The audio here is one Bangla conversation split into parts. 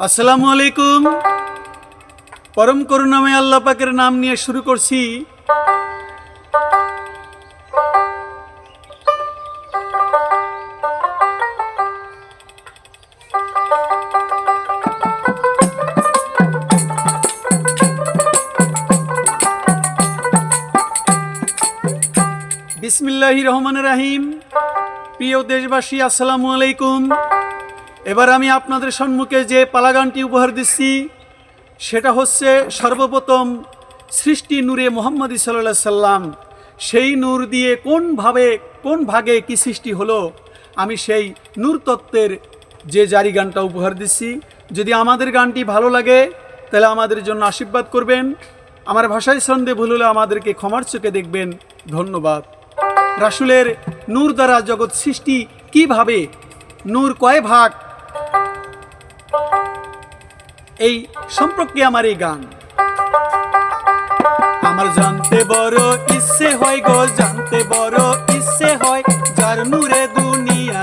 আসসালামু আলাইকুম। পরম করুণাময় আল্লাহ পাকের নাম নিয়ে শুরু করছি। বিসমিল্লাহি রহমান রাহিম। প্রিয় দেশবাসী, আসসালামু আলাইকুম। এবার আমি আপনাদের সম্মুখে যে পালাগানটি উপহার দিচ্ছি, সেটা হচ্ছে সর্বপ্রথম সৃষ্টি নূরে মোহাম্মদ সাল্লাহ সাল্লাম। সেই নূর দিয়ে কোনভাবে কোন ভাগে কি সৃষ্টি হলো, আমি সেই নূর তত্ত্বের যে জারি গানটা উপহার দিচ্ছি। যদি আমাদের গানটি ভালো লাগে, তাহলে আমাদের জন্য আশীর্বাদ করবেন। আমার ভাষায় সন্দেহ ভুল হলে আমাদেরকে ক্ষমার চোখে দেখবেন। ধন্যবাদ। রাসুলের নূর দ্বারা জগৎ সৃষ্টি কীভাবে, নূর কয় ভাগ এই সম্পর্কে আমার এই গান। আমার জানতে বড় ইচ্ছে হয় গো, জানতে বড় ইচ্ছে হয়, যার নূরে দুনিয়া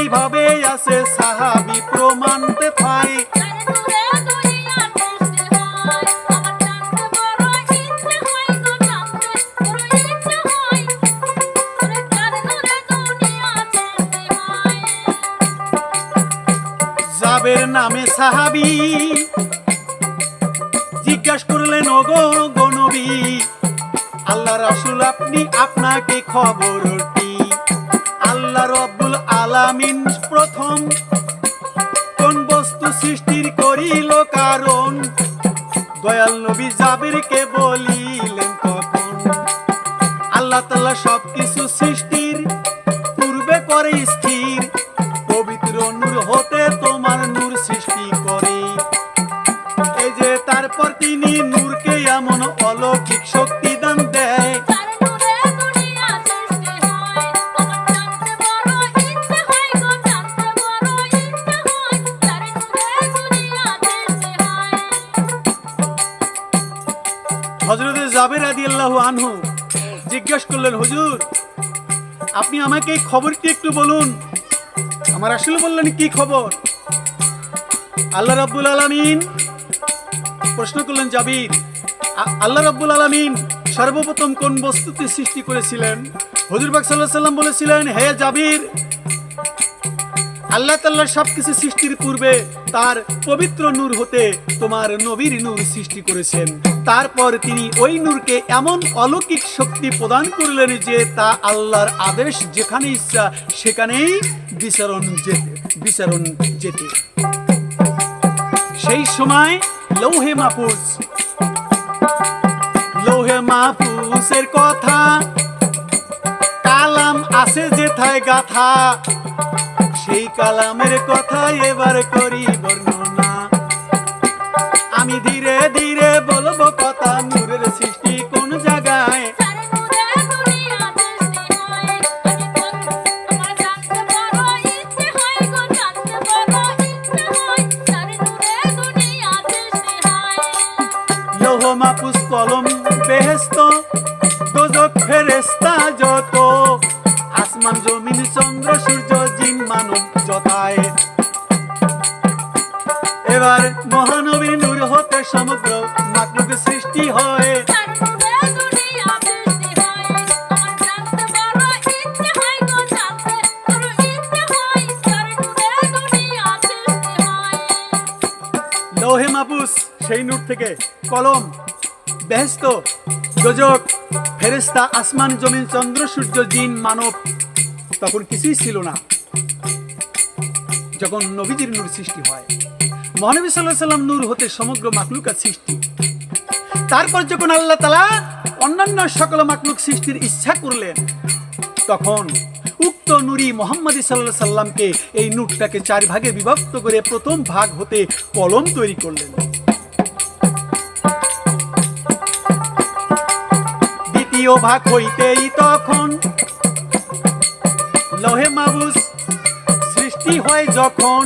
এইভাবে আছে সাহাবি সৃষ্টির করিল কারণ। দয়াল নবী জাবিরকে বলিলেন তখন। আল্লাহ তাল্লাহ সবকিছু আপনি আমাকে এই খবরটি একটু বলুন? আমার আসলে বললেন কি খবর? আল্লাহ রাব্বুল আলামিন প্রশ্ন করলেন, জাবির আল্লাহ রাব্বুল আলামিন সর্বপ্রথম কোন বস্তুতে সৃষ্টি করেছিলেন? হজুরবাগ সাল্লাহ সাল্লাম বলেছিলেন, হে জাবির আল্লাহ তাল্লাহ সবকিছু সৃষ্টির পূর্বে তার পবিত্র নূর হতে তোমার নবীর নূর সৃষ্টি করেছেন। তারপর তিনি ওই নূরকে এমন অলৌকিক শক্তি প্রদান করলেন যে তা আল্লাহর আদেশ যেখানে ইচ্ছা সেখানেই বিচরণ যেতে বিচরণ যেতে। সেই সময় লৌহে মাহফুজ, লৌহে মাহফুজের কথা, কালাম আছে যেথায় গাথা সেই কালামের কথা এবার করি বর্ণনা। আমি ধীরে ধীরে বলব কথা নূরের সৃষ্টি কোন জায়গায়। মাপুস কলম বেহেস্ত দোজক ফেরেস্তা যত। আসমান, জমিন, চন্দ্র, সূর্য মানব যথায় এবার মহানবীর নূর হতে সমুদ্র মাকলুক সৃষ্টি হয়। লৌহে মাপুস সেই নূর থেকে কলম বেহেস্ত যোজক ফেরেস্তা আসমান, জমিন, চন্দ্র, সূর্য, জিন, মানব, তখন কিছুই ছিল না। যখন নবীজির নূর সৃষ্টি হয়, মহানবী সাল্লাহ সাল্লাম নূর হতে সমগ্র মাকলুকার সৃষ্টি। তারপর যখন আল্লাহ তালা অন্যান্য সকল মাকলুক সৃষ্টির ইচ্ছা করলেন, তখন উক্ত নুরি মোহাম্মদী সাল্লাহ সাল্লামকে এই নূরটাকে চার ভাগে বিভক্ত করে প্রথম ভাগ হতে কলম তৈরি করলেন। দ্বিতীয় ভাগ হইতেই তখন লহে মাবুস সৃষ্টি হয় যখন,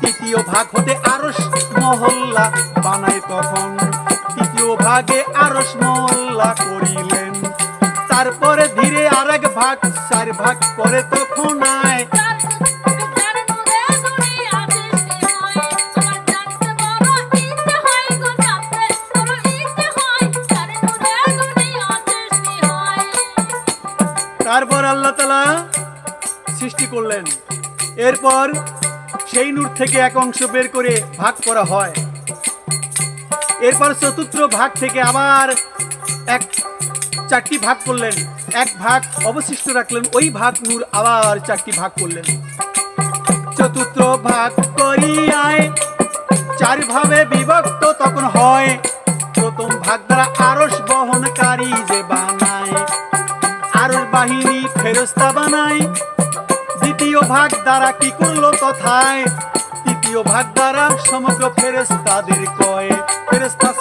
তৃতীয় ভাগ হতে আরস মহল্লা বানায় তখন। তৃতীয় ভাগে আরস মহল্লা করিলেন। তারপরে ধীরে আরেক ভাগ, চার ভাগ করে তখন আয় এরপর সেই নূর থেকে এক অংশ বের করে ভাগ করা হয়। এরপর চতুর্থ ভাগ থেকে আবার এক, চারটি ভাগ করলেন। এক ভাগ অবশিষ্ট রাখলেন, ওই ভাগ নূর আবার চারটি ভাগ করলেন। চতুর্থ ভাগ করিয়ায় চার ভাবে বিভক্ত তখন হয়। প্রথম ভাগ দ্বারা আরস বহনকারী যে বানায়, আরস বাহিনী ফেরস্তা বানায়। দ্বিতীয় ভাগ দ্বারা কি করল তথায়? তৃতীয় ভাগ দ্বারা সমগ্র ফেরেস্তাদের কয়? ফেরেস্তা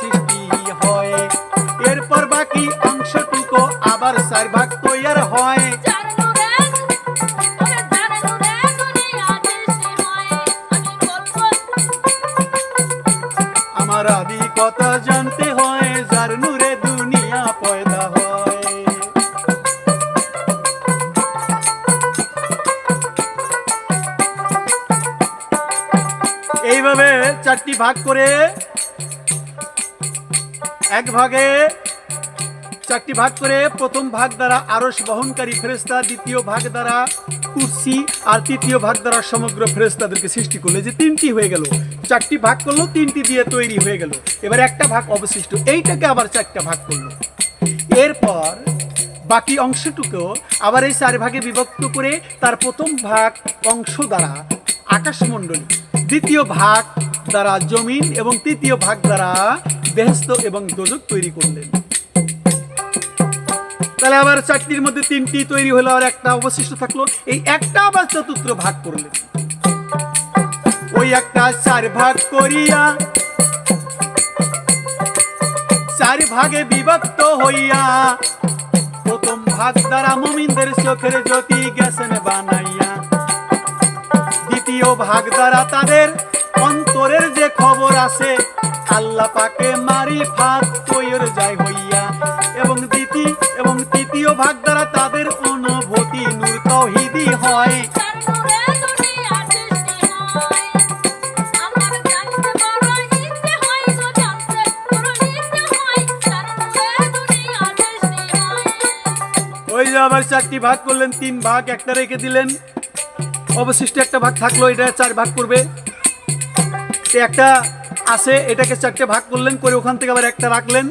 এইভাবে চারটি ভাগ করে এক ভাগে চারটি ভাগ করে প্রথম ভাগ দ্বারা আরস বহনকারী ফেরেস্তা দ্বিতীয় ভাগ দ্বারা কুর্সি আর তৃতীয় ভাগ দ্বারা সমগ্র ফেরেস্তাদেরকে সৃষ্টি করল। যে তিনটি হয়ে গেল, চারটি ভাগ করল, তিনটি দিয়ে তৈরি হয়ে গেল। এবার একটা ভাগ অবশিষ্ট, এইটাকে আবার চারটা ভাগ করল। এরপর বাকি অংশটুকু আবার এই চার ভাগে বিভক্ত করে তার প্রথম ভাগ অংশ দ্বারা আকাশমণ্ডলী দ্বিতীয় ভাগ দ্বারা জমিন এবং তৃতীয় ভাগ দ্বারা বেহস্ত এবং দোজক তৈরি করলেন। তাহলে আবার চারটির মধ্যে তিনটি তৈরি হলো আর একটা অবশিষ্ট থাকল। এই একটা আবার চতুর্থ ভাগ করলেন। ওই একটা চার ভাগ করিয়া, চার ভাগে বিভক্ত হইয়া, প্রথম ভাগ দ্বারা মুমিনদের চোখের জ্যোতি গেছেন বানাইয়া। দ্বিতীয় ভাগ দ্বারা তাদের অন্তরের যে খবর আছে আল্লাহ পাকে মারি ফাঁদ তৈর যায় হইয়া। এবং দ্বিতীয় এবং তৃতীয় ভাগ দ্বারা তাদের অনুভূতি নূর তৌহিদি হয়। আবার চারটি ভাগ করলেন, তিন ভাগ একটা রেখে দিলেন। অবশিষ্ট একটা ভাগ থাকল, এটা চার ভাগ করবে। একটা আছে, এটাকে চারটে ভাগ করলেন, করে ওখান থেকে আবার একটা রাখলেন।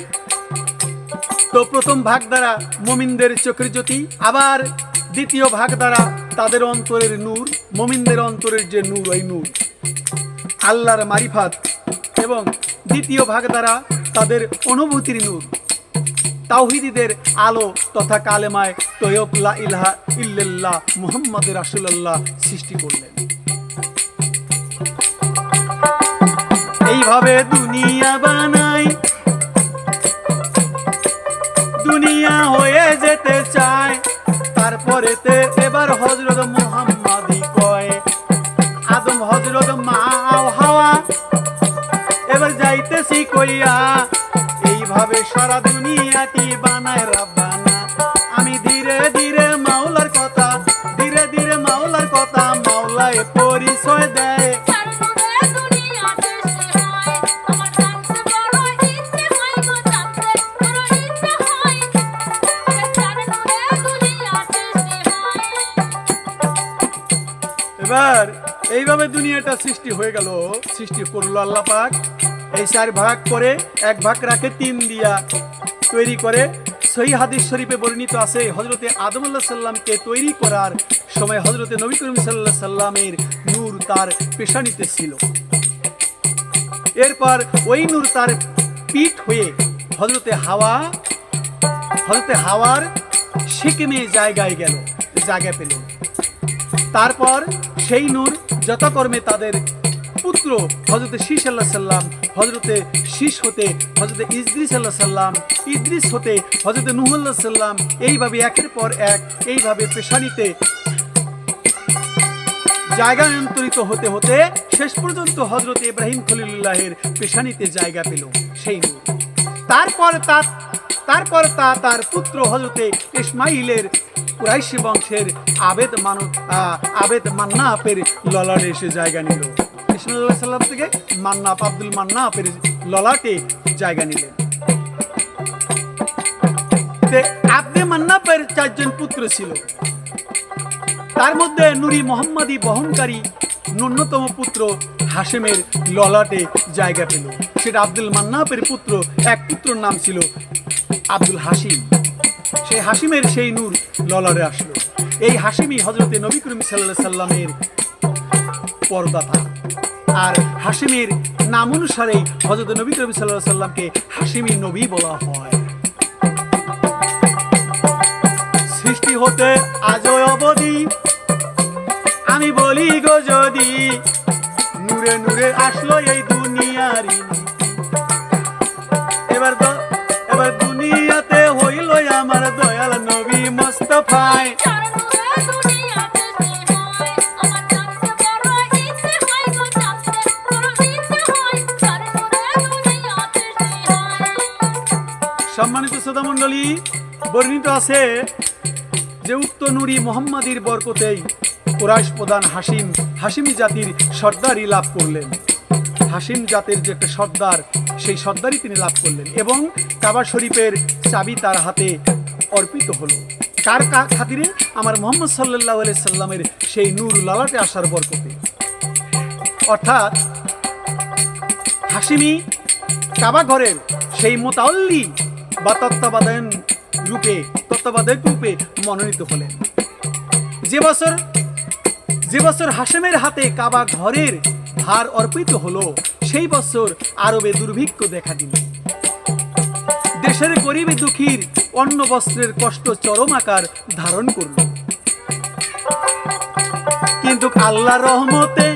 তো প্রথম ভাগ দ্বারা মমিনদের চোখের জ্যোতি, আবার দ্বিতীয় ভাগ দ্বারা তাদের অন্তরের নূর, মমিনদের অন্তরের যে নূর, ওই নূর। আল্লাহর মারিফাত এবং দ্বিতীয় ভাগ দ্বারা তাদের অনুভূতির নূর। তাওহিদিদের আলো তথা কালেমায় তৈয়ব লা ইলাহা ইল্লাল্লাহ মুহাম্মদ রাসূলুল্লাহ সৃষ্টি করলেন। এইভাবে দুনিয়া বানাই, দুনিয়া হয়ে যেতে চায় তারপরেতে এবার হজরত মুহাম্মাদি কয়, আদম হজরত মা হাওয়া, এবার যাইতেছি কইয়া এইভাবে সারা দুনিয়াটি বানায় রাব্বানা। আমি ধীরে ধীরে মাওলার কথা, ধীরে ধীরে মাওলার কথা মাওলায় পরিচয় দেয়। এইভাবে দুনিয়াটা সৃষ্টি হয়ে গেল, সৃষ্টি করল আল্লাহ পাক। এই চার ভাগ করে এক ভাগ রাখে তিন দিয়া তৈরি করে। সহি হাদিস শরীফে বর্ণিত আছে হজরতে আদমুল্লাহ সাল্লামকে তৈরি করার সময় হজরতে নবী করিম সাল্লাহ সাল্লামের নূর তার পেশানিতে ছিল। এরপর ওই নূর তার পিঠ হয়ে হজরতে হাওয়া হজরতে হাওয়ার সিকিমে জায়গায় গেল, জায়গা পেল। তারপর সেই নূর যথাকর্মে তাদের পুত্র হজরতে শীষ আল্লাহ সাল্লাম হজরতে শীষ হতে হজরতে ইদ্রিস আল্লাহ সাল্লাম ইদ্রিস হতে হজরতে নুহুল্লাহ সাল্লাম এইভাবে একের পর এক, এইভাবে পেশানিতে জায়গান্তরিত হতে হতে শেষ পর্যন্ত হজরত ইব্রাহিম খলিলুল্লাহের পেশানিতে জায়গা পেল, সেই তারপর তার তারপর তা তার পুত্র হজরতে ইসমাইলের কুরাইশি বংশের আবেদ মানব আবেদ মান্নাপের ললাটে এসে জায়গা নিল। ইসমাইল সাল্লাম থেকে মান্নাপ, আব্দুল মান্নাপের ললাটে জায়গা নিলেন। আব্দে মান্নাপের চারজন পুত্র ছিল। তার মধ্যে নুরি মোহাম্মদী বহনকারী ন্যূনতম পুত্র হাশেমের ললাটে জায়গা পেল। সেটা আব্দুল মান্নাপের পুত্র, এক পুত্রর নাম ছিল আব্দুল হাসিম সেই হাসিমের সেই নূর ললাটে আসলো। এই হাসিমই হজরতে নবী করিম সাল্লাহ সাল্লামের পরদাতা। আর হাসিমের নাম অনুসারেই হজরত নবী করিম সাল্লাহ সাল্লামকে হাসিমি নবী বলা হয়। সৃষ্টি হতে আজও অবধি, আমি বলি গো যদি, নূরে নূরে আসলো এই দুনিয়ারি এবার তো মোস্তফায় সম্মানিত শ্রোতা মণ্ডলী, বর্ণিত আছে যে উক্ত নুরি মোহাম্মদীর বরকতেই কুরাইশ প্রধান হাসিম হাসিমি জাতির সর্দারি লাভ করলেন। হাসিম জাতের যে একটা সর্দার, সেই সর্দারি তিনি লাভ করলেন এবং কাবা শরীফের চাবি তার হাতে অর্পিত হলো। কার কা খাতিরে? আমার মোহাম্মদ সাল্লাহ সাল্লামের সেই নূর লালাটে আসার বরকতে। অর্থাৎ হাসিমি কাবা ঘরের সেই মোতাল্লি বা তত্ত্বাবধান রূপে, তত্ত্বাবধায়ক রূপে মনোনীত হলেন। যে বছর যে বছর হাসেমের হাতে কাবা ঘরের ভার অর্পিত হলো, সেই বছর আরবে দুর্ভিক্ষ দেখা দিল। দেশের গরিবে দুঃখীর অন্ন বস্ত্রের কষ্ট চরম আকার ধারণ করল। কিন্তু আল্লাহ রহমতে,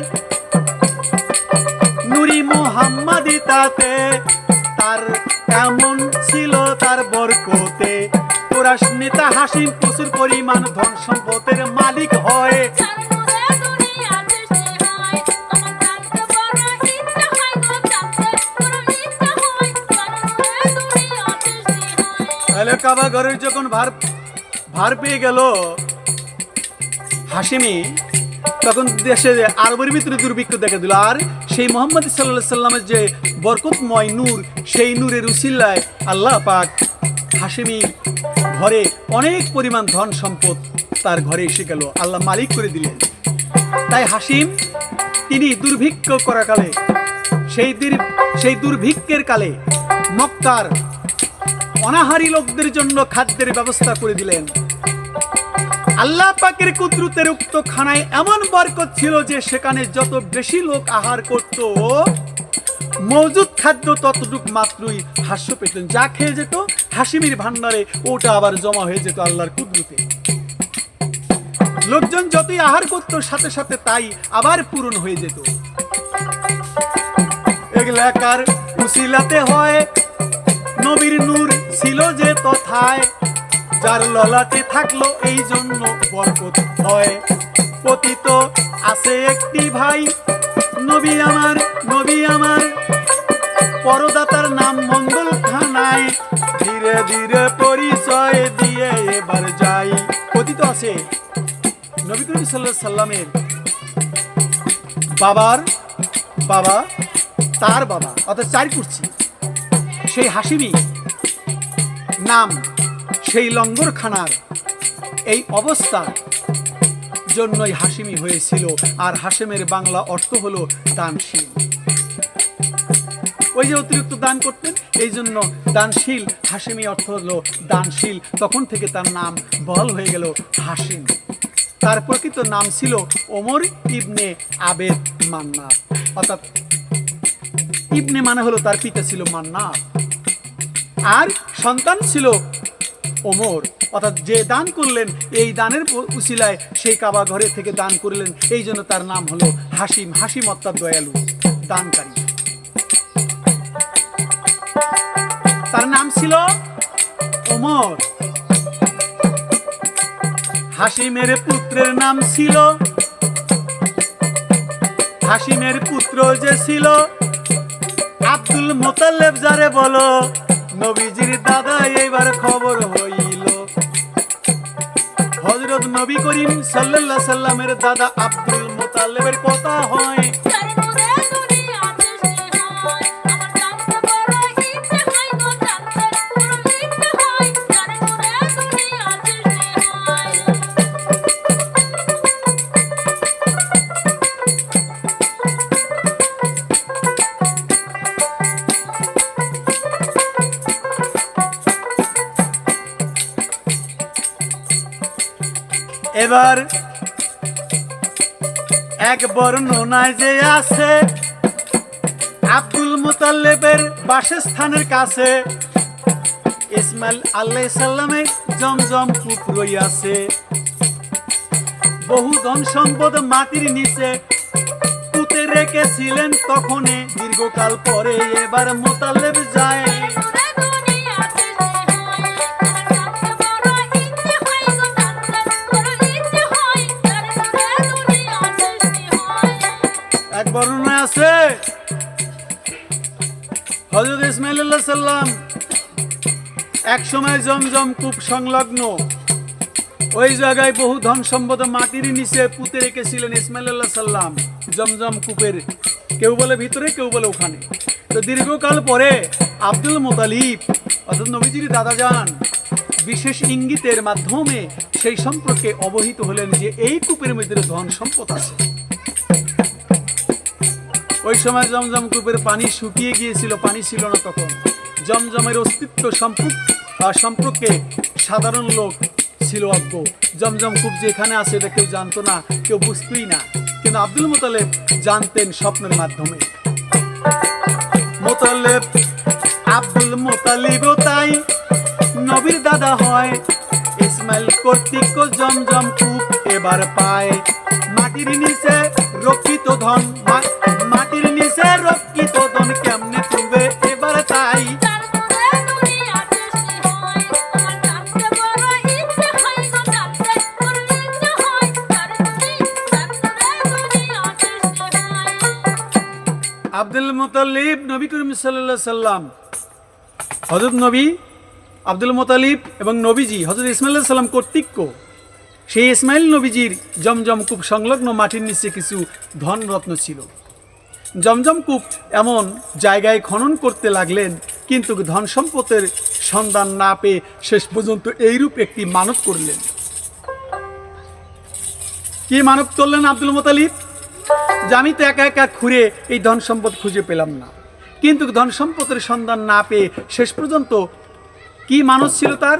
নুরি মোহাম্মদি তাতে, তার কেমন ছিল তার বরকতে। কোরাস নেতা হাসিম প্রচুর পরিমাণ ধন সম্পদের মালিক হয় তাহলে কাবা ঘরের যখন ভার ভার পেয়ে গেল হাসিমি, তখন দেশে আরবের ভিতরে দুর্ভিক্ষ দেখা দিল। আর সেই মোহাম্মদ সাল্লাহ সাল্লামের যে বরকতময় নূর, সেই নূরের উসিল্লায় আল্লাহ পাক হাসিমি ঘরে অনেক পরিমাণ ধন সম্পদ তার ঘরে এসে গেল। আল্লাহ মালিক করে দিলেন। তাই হাসিম, তিনি দুর্ভিক্ষ করাকালে, সেই দীর- সেই দুর্ভিক্ষের কালে মক্কার অনাহারী লোকদের জন্য খাদ্যের ব্যবস্থা করে দিলেন। আল্লাহ পাকের কুদরতের উক্ত খানায় এমন বরকত ছিল যে সেখানে যত বেশি লোক আহার করত, মজুদ খাদ্য ততটুক মাত্রই হাস্য পেতেন যা খেয়ে যেত, হাসিমির ভান্ডারে ওটা আবার জমা হয়ে যেত আল্লাহর কুদরতে। লোকজন যতই আহার করত, সাথে সাথে তাই আবার পূরণ হয়ে যেত। এগুলাকার উসিলাতে হয় নবীর নূর ছিল যে তথায়, যার ললাটে থাকল এই জন্য বরকত হয় পতিত আছে একটি ভাই, নবী আমার নবী আমার। পরদাতার নাম মঙ্গল খানায় ধীরে ধীরে পরিচয় দিয়ে এবার যাই। পতিত আছে নবী করিম সাল্লামের বাবার বাবা, তার বাবা, অর্থাৎ চার করছি সেই হাসিমি নাম সেই লঙ্গরখানার এই অবস্থা জন্যই হাসিমি হয়েছিল। আর হাসেমের বাংলা অর্থ হলো দানশীল। ওই যে অতিরিক্ত দান করতেন, এই জন্য দানশীল, হাসিমি অর্থ হলো দানশীল। তখন থেকে তার নাম বল হয়ে গেল হাসিম। তার প্রকৃত নাম ছিল ওমর ইবনে আবেদ মান্নাত অর্থাৎ ইবনে মানে হলো তার পিতা ছিল মান্নাত আর সন্তান ছিল ওমর। অর্থাৎ যে দান করলেন, এই দানের উসিলায় সেই কাবা ঘরে থেকে দান করলেন। এই জন্য তার নাম হলো হাসিম হাসিম অর্থাৎ দয়ালু, দানকারী। তার নাম ছিল ওমর। হাসিমের পুত্রের নাম ছিল, হাসিমের পুত্র যে ছিল, আব্দুল মোতাল্লেব যারে বলো নবীজির দাদা, এইবার খবর হইল। হজরত নবী করিম সাল্লাহ সাল্লামের দাদা আব্দুল মোতালেবের কথা হয়। এবার এক বর্ণনায় যে আছে আব্দুল মুতাল্লেবের বাসস্থানের কাছে। ইসমাইল আল্লাহ সাল্লামের জমজম কূপ রইয়াছে। বহু ধন সম্পদ মাটির নিচে পুঁতে রেখেছিলেন তখনে দীর্ঘকাল পরে এবার মোতালেব যায়। হজরত ইসমাইল সাল্লাম এক সময় জমজম কূপ সংলগ্ন ওই জায়গায় বহু ধন সম্পদ মাটির নিচে পুঁতে রেখেছিলেন ইসমাইল সাল্লাম জমজম কূপের। কেউ বলে ভিতরে, কেউ বলে ওখানে। তো দীর্ঘকাল পরে আব্দুল মোতালিব, অর্থাৎ নবীজির দাদা যান বিশেষ ইঙ্গিতের মাধ্যমে সেই সম্পর্কে অবহিত হলেন যে এই কূপের মধ্যে ধন সম্পদ আছে। ওই সময় জমজম কূপের পানি শুকিয়ে গিয়েছিল, পানি ছিল না তখন। জমজমের অস্তিত্ব সম্পর্ক সাধারণ লোক ছিল অজ্ঞ। জমজম কূপ যে এখানে আছে এটা কেউ জানতো না, কেউ বুঝতই না। কিন্তু আব্দুল মোতালেব জানতেন স্বপ্নের মাধ্যমে। মোতালেব, আব্দুল মোতালিবও তাই। নবীর দাদা হয় ইসমাইল কর্তৃক জমজম কূপ এবার পায়। মাটির নিচে রক্ষিত ধন মাটির নিচে রক্ষিত ধন কেমনে তুলবে এবার তাই আব্দুল মোতালিব নবী করিম সাল্লাহ সাল্লাম হজরত নবী আব্দুল মোতালিব এবং নবীজি হজরত ইসমাইল সাল্লাম কর্তৃক সেই ইসমাইল নবীজির জমজম কূপ সংলগ্ন মাটির নিচে কিছু ধনরত্ন ছিল। জমজম কূপ এমন জায়গায় খনন করতে লাগলেন, কিন্তু ধন সম্পদের সন্ধান না পেয়ে শেষ পর্যন্ত এইরূপ একটি মানব করলেন। কি মানব করলেন আব্দুল মোতালিব? যে আমি তো একা একা ঘুরে এই ধন সম্পদ খুঁজে পেলাম না। কিন্তু ধন সম্পদের সন্ধান না পেয়ে শেষ পর্যন্ত কি মানুষ ছিল তার?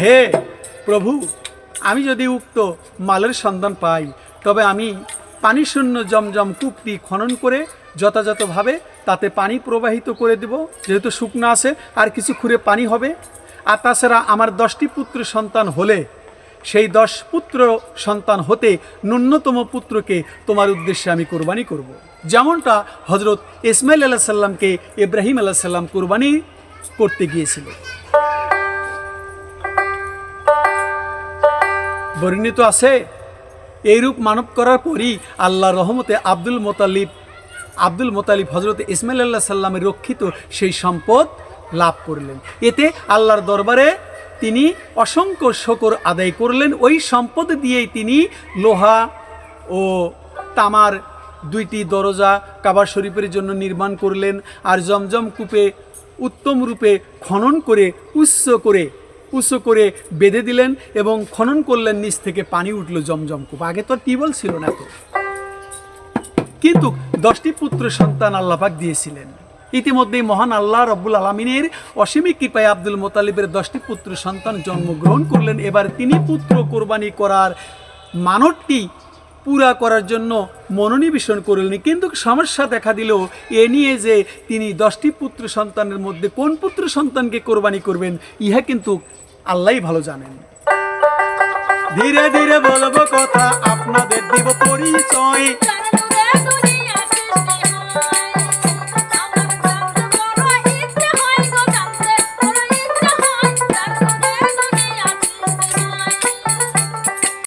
হে প্রভু আমি যদি উক্ত মালের সন্ধান পাই, তবে আমি পানি শূন্য জমজম কূপটি খনন করে যথাযথভাবে তাতে পানি প্রবাহিত করে দেব, যেহেতু শুকনো আছে, আর কিছু খুঁড়ে পানি হবে আর তাছাড়া আমার দশটি পুত্র সন্তান হলে, সেই দশ পুত্র সন্তান হতে ন্যূনতম পুত্রকে তোমার উদ্দেশ্যে আমি কোরবানি করব। যেমনটা হজরত ইসমাইল আল্লাহ সাল্লামকে ইব্রাহিম আল্লাহ সাল্লাম কোরবানি করতে গিয়েছিল বর্ণিত আছে, এইরূপ মানব করার পরই আল্লাহ রহমতে আব্দুল মোতালিব আব্দুল মোতালিব হজরত ইসমাইল আল্লাহ সাল্লামের রক্ষিত সেই সম্পদ লাভ করলেন। এতে আল্লাহর দরবারে তিনি অসংখ্য শকর আদায় করলেন। ওই সম্পদ দিয়েই তিনি লোহা ও তামার দুইটি দরজা কাবার শরীফের জন্য নির্মাণ করলেন আর জমজম কূপে উত্তম রূপে খনন করে উচ্চ করে উঁচু করে বেঁধে দিলেন এবং খনন করলেন, নিচ থেকে পানি উঠল জমজম কূপ আগে তো টিউবওয়েল ছিল না তো। কিন্তু দশটি পুত্র সন্তান আল্লাপাক দিয়েছিলেন। ইতিমধ্যেই মহান আল্লাহ রব্বুল আলমিনের অসীমিক কৃপায় আব্দুল মোতালিবের দশটি পুত্র সন্তান জন্মগ্রহণ করলেন। এবার তিনি পুত্র কোরবানি করার মানবটি পুরা করার জন্য মনোনিবেশন করলেন। কিন্তু সমস্যা দেখা দিল এ নিয়ে যে তিনি দশটি পুত্র সন্তানের মধ্যে কোন পুত্র সন্তানকে কোরবানি করবেন, ইহা কিন্তু আল্লাহ ভালো জানেন। ধীরে ধীরে বলব কথা, আপনাদের দিব পরিচয়।